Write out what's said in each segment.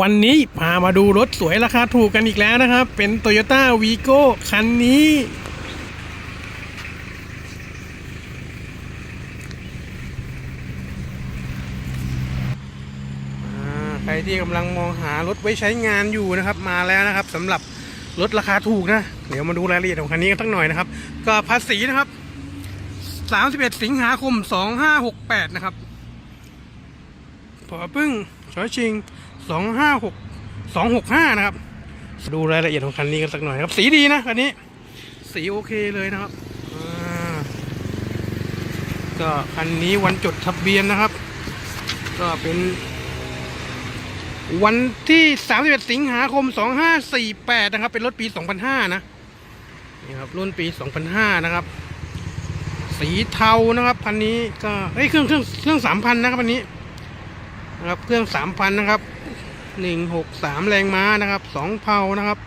วันนี้พามาดูรถสวยราคาถูกกันอีกแล้วนะครับ เป็น Toyota v i g o คันนี้ ใครที่กำลังมองหารถไว้ใช้งานอยู่นะครับ มาแล้วนะครับสำหรับรถราคาถูกนะ เดี๋ยวมาดูรายละเอียดของคันนี้กันสักหน่อยนะครับ ก็ภาษีนะครับ 31 สิงหาคม 2568 นะครับพอพึ่งชอชิง 256 265นะครับ ดูรายละเอียดของคันนี้กันสักหน่อยครับ สีดีนะคันนี้ สีโอเคเลยนะครับก็คันนี้วันจดทะเบียนนะครับ ก็เป็น วันที่31สิงหาคม2548นะครับ เป็นรถปี2005นะนี่ครับรุ่นปี2005นะครับ สีเทานะครับคันนี้ก็เฮ้ยเครื่องเครื่องเครื่อง3,000นะครับคันนี้นะครับเครื่อง3,000นะครับ 163แรงม้านะครับ2เพานะครับ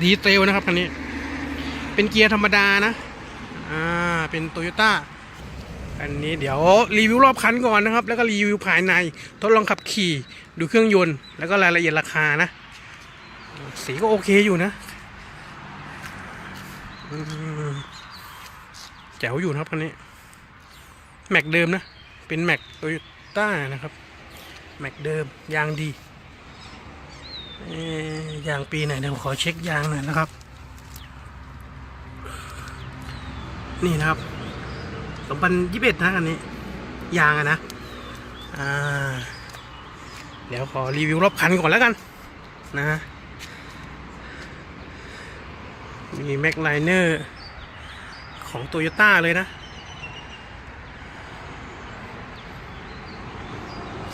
ดีเซลนะครับคันนี้ เป็นเกียร์ธรรมดานะ อ่า เป็นโตโยต้าอันนี้เดี๋ยวรีวิวรอบคันก่อนนะครับ แล้วก็รีวิวภายใน ทดลองขับขี่ดูเครื่องยนต์ แล้วก็รายละเอียดราคานะ สีก็โอเคอยู่นะแจ๋วอยู่นะครับคันนี้ แม็กเดิมนะ เป็นแม็กโตโยต้านะครับ แม็กเดิมยางดียางปีไหนเดี๋ยวขอเช็คยางหน่อยนะครับ นี่นะครับสองพันยี่สิบเอ็ดนะอันนี้ ยางอะนะอ่าเดี๋ยวขอรีวิวรอบคันก่อนแล้วกันนะ มีแม็กไลเนอร์ของโตโยต้าเลยนะ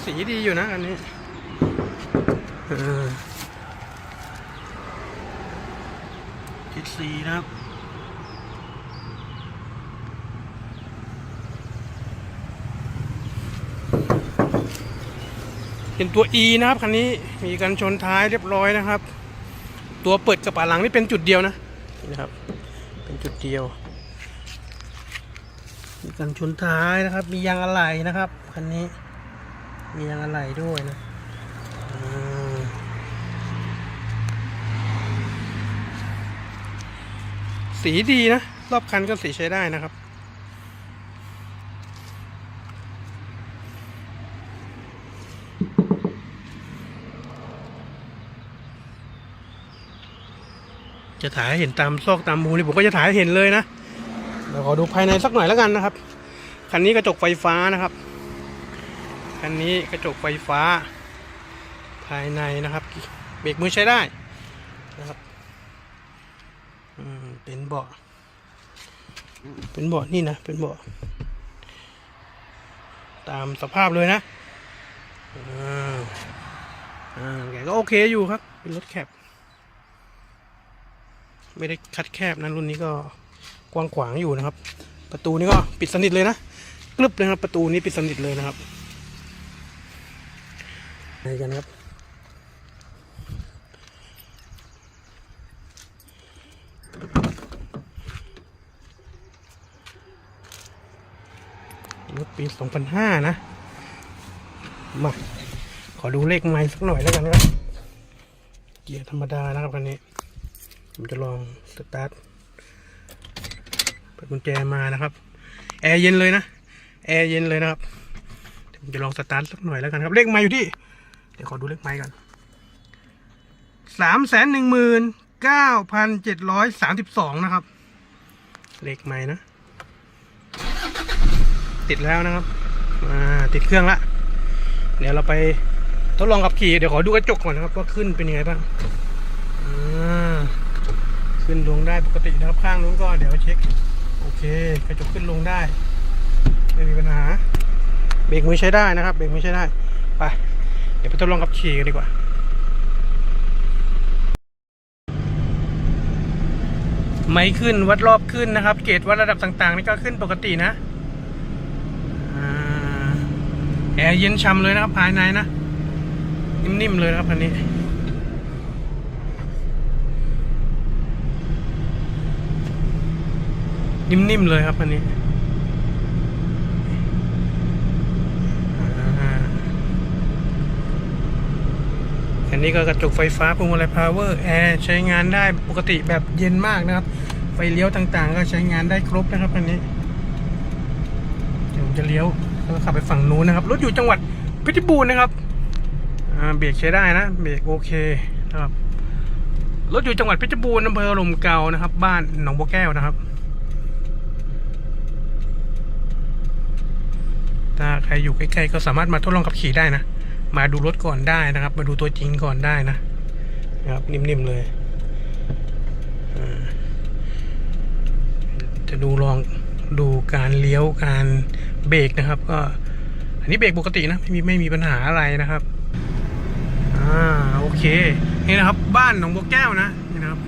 สีดีอยู่นะอันนี้เออทิศสีนะครับเป็นตัว E นะครับคันนี้มีกันชนท้ายเรียบร้อยนะครับ ตัวเปิดกระป๋าหลังนี่เป็นจุดเดียวนะนี่นะครับ เป็นจุดเดียว มีกันชนท้ายนะครับ มียางอะไหล่นะครับคันนี้ มียางอะไหล่ด้วยนะสีดีนะ รอบคันก็สีใช้ได้นะครับ จะถ่ายเห็นตามซอกตามมุมนี่ผมก็จะถ่ายเห็นเลยนะเดี๋ยวขอดูภายในสักหน่อยแล้วกันนะครับ คันนี้กระจกไฟฟ้านะครับ คันนี้กระจกไฟฟ้า ภายในนะครับ เบรกมือใช้ได้นะครับเป็นเบาะเป็นเบาะนี่นะ เป็นเบาะตามสภาพเลยนะอ่าอ่าแกก็โอเคอยู่ครับ เป็นรถแคปไม่ได้คัดแคบนะรุ่นนี้ก็กว้างขวางอยู่นะครับ ประตูนี้ก็ปิดสนิทเลยนะกลึบเลยครับประตูนี้ปิดสนิทเลยนะครับ ไหนกันครับ รถปี2005นะ มา ขอดูเลขไม้สักหน่อยแล้วกันครับ เกียร์ธรรมดานะครับคันนี้ ผมจะลองสตาร์ทเปิดกุญแจมานะครับ แอร์เย็นเลยนะ แอร์เย็นเลยนะครับผมจะลองสตาร์ทสักหน่อยแล้วกันครับ เลขไม้อยู่ที่ เดี๋ยวขอดูเลขไม้กันสามแสนหนึ่งหมื่นเก้าพันเจ็ดร้อยสามสิบสองนะครับ เลขไม้นะ ติดแล้วนะครับอ่าติดเครื่องละ เดี๋ยวเราไปทดลองขับขี่ เดี๋ยวขอดูกระจกก่อนนะครับ ว่าขึ้นเป็นยังไงบ้างอ่าขึ้นลงได้ปกตินะครับข้างนู้นก็เดี๋ยวเช็ค โอเค กระจกขึ้นลงได้ ไม่มีปัญหา เบรกมือใช้ได้นะครับ เบรกมือใช้ได้ ไป ดี๋ยวไปทดลองขับขี่กันดีกว่าไม่ขึ้นวัดรอบขึ้นนะครับ เกจวัดระดับต่างๆ นี่ก็ขึ้นปกตินะอแอร์เย็นช่ำเลยนะครับภายในนะนิ่มๆเลยนะครับคันนี้นิ่มๆเลยครับอันนี้ อันนี้ก็กระจกไฟฟ้าพวงมาลัยพาวเวอร์แอร์ใช้งานได้ปกติแบบเย็นมากนะครับ ไฟเลี้ยวต่างๆ ก็ใช้งานได้ครบนะครับอันนี้ เดี๋ยวผมจะเลี้ยวแล้วขับไปฝั่งนู้นนะครับรถอยู่จังหวัดเพชรบูรณ์นะครับเบรกใช้ได้นะเบรกโอเคนะครับรถอยู่จังหวัดเพชรบูรณ์อำเภอลมเกานะครับ บ้านหนองบัวแก้วนะครับถ้าใครอยู่ใกล้ๆก็สามารถมาทดลองขับขี่ได้นะ มาดูรถก่อนได้นะครับ มาดูตัวจริงก่อนได้นะนะครับนิ่มๆเลยจะดูลองดูการเลี้ยวการเบรกนะครับ ก็ อันนี้เบรกปกตินะไม่มีไม่มีปัญหาอะไรนะครับอ่าโอเคนี่นะครับ บ้านหนองบัวแก้วนะนี่นะครับ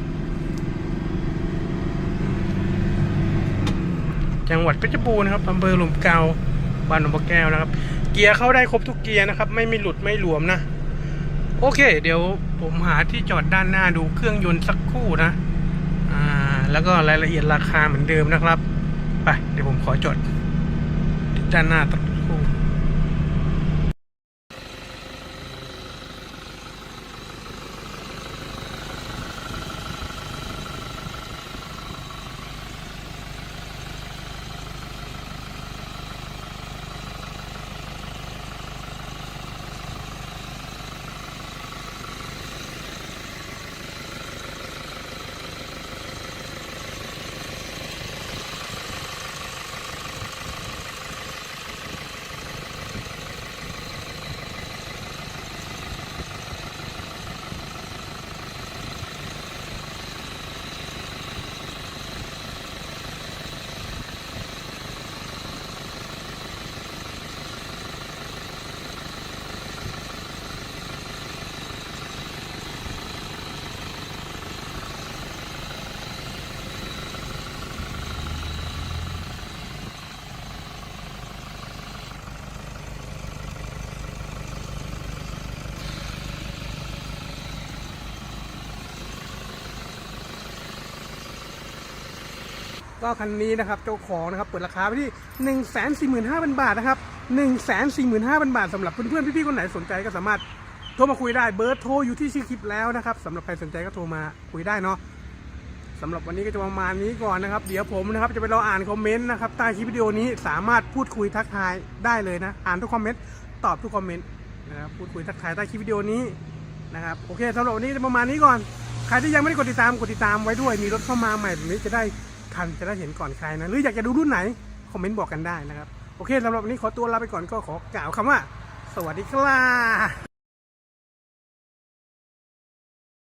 จังหวัดเพชรบูรณ์นะครับอำเภอหลุมเกาบ้านหนองบัวแก้วนะครับ เกียร์เข้าได้ครบทุกเกียร์นะครับ ไม่มีหลุดไม่หลวมนะ โอเค เดี๋ยวผมหาที่จอดด้านหน้าดูเครื่องยนต์สักคู่นะ อ่า แล้วก็รายละเอียดราคาเหมือนเดิมนะครับ ไป เดี๋ยวผมขอจอดด้านหน้าสั ก็คันนี้นะครับเจ้าของนะครับเปิดราคาไปที่1นึ่งแสนสี่หมื่นห้าพันบาทนะครับหนึ่งแสนสี่หมื่นห้าพันบาทสำหรับเพื่อนๆพี่ๆคนไหนสนใจก็สามารถโทรมาคุยได้เบอร์โทรอยู่ที่ชื่อคลิปแล้วนะครับสำหรับใครสนใจก็โทรมาคุยได้เนาะสำหรับวันนี้ก็จะประมาณนี้ก่อนนะครับ เดี๋ยวผมนะครับจะไปรออ่านคอมเมนต์นะครับใต้คลิปวิดีโอนี้สามารถพูดคุยทักทายได้เลยนะ อ่านทุกคอมเมนต์ตอบทุกคอมเมนต์นะครับพูดคุยทักทายใต้คลิปวิดีโอนี้นะครับโอเคสำหรับวันนี้จะประมาณนี้ก่อน ใครที่ยังไม่ได้กดติดตามกดติดตามไว้ด้วยมีรถเข้ามาใหม่แบบนี้จะได้ คันจะได้เห็นก่อนใครนะ หรืออยากจะดูรุ่นไหน คอมเมนต์บอกกันได้นะครับ โอเคสำหรับวันนี้ขอตัวลาไปก่อนก็ขอกล่าวคำว่า สวัสดีครับ